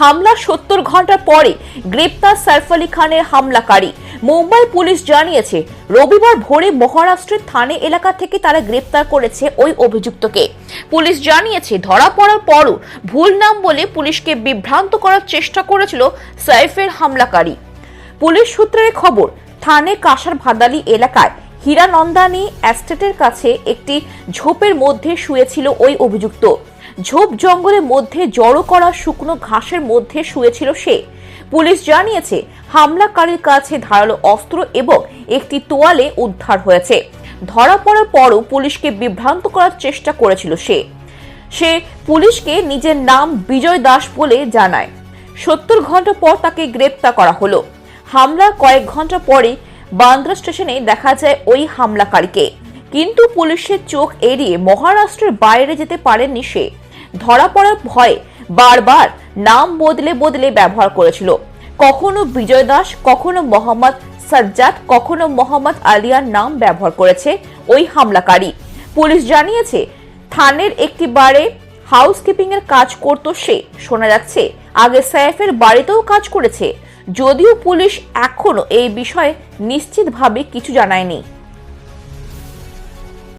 হামলা সত্তর ঘণ্টা পরে গ্রেপ্তার সাইফ আলী খানের হামলাকারী। মুম্বাই পুলিশ জানিয়েছে, রবিবার ভোরে মহারাষ্ট্রের থানে এলাকা থেকে তারা গ্রেপ্তার করেছে ওই অভিযুক্তকে। পুলিশ জানিয়েছে, ধরা পড়ার পরও ভুল নাম বলে পুলিশকে বিভ্রান্ত করার চেষ্টা করেছিল সাইফের হামলাকারী। পুলিশ সূত্রের খবর, থানে কাসার ভাদালি এলাকায় হীরানন্দানী অ্যাস্টেটের কাছে একটি ঝোপের মধ্যে শুয়েছিল ওই অভিযুক্ত। ঝোপ জঙ্গলের মধ্যে জড়ো করা শুকনো ঘাসের মধ্যে শুয়েছিল সে। পুলিশ জানিয়েছে, হামলাকারীর কাছে ধারালো অস্ত্র এবং একটি তোয়ালে উদ্ধার হয়েছে। ধরা পড়ার পরও পুলিশকে বিভ্রান্ত করার চেষ্টা করেছিল সে। সে পুলিশকে নিজের নাম বিজয় দাস বলে জানায়। সত্তর ঘণ্টা পর তাকে গ্রেপ্তার করা হলো। হামলার কয়েক ঘণ্টা পরে বান্দ্রা স্টেশনে দেখা যায় ওই হামলাকারীকে। কিন্তু পুলিশের চোখ এড়িয়ে মহারাষ্ট্রের বাইরে যেতে পারেননি সে। ধরা পড়ার ভয়ে বারবার নাম বদলে বদলে ব্যবহার করেছিল। কখনো বিজয় দাস, কখনো মোহাম্মদ সাজ্জাদ, কখনো মোহাম্মদ আলিয়ার নাম ব্যবহার করেছে ওই হামলাকারী। পুলিশ জানিয়েছে, থানের একটি বারে হাউসকিপিং এর কাজ করত সে। শোনা যাচ্ছে, আগে সাইফের বাড়িতেও কাজ করেছে। যদিও পুলিশ এখনও এই বিষয়ে নিশ্চিতভাবে কিছু জানায়নি।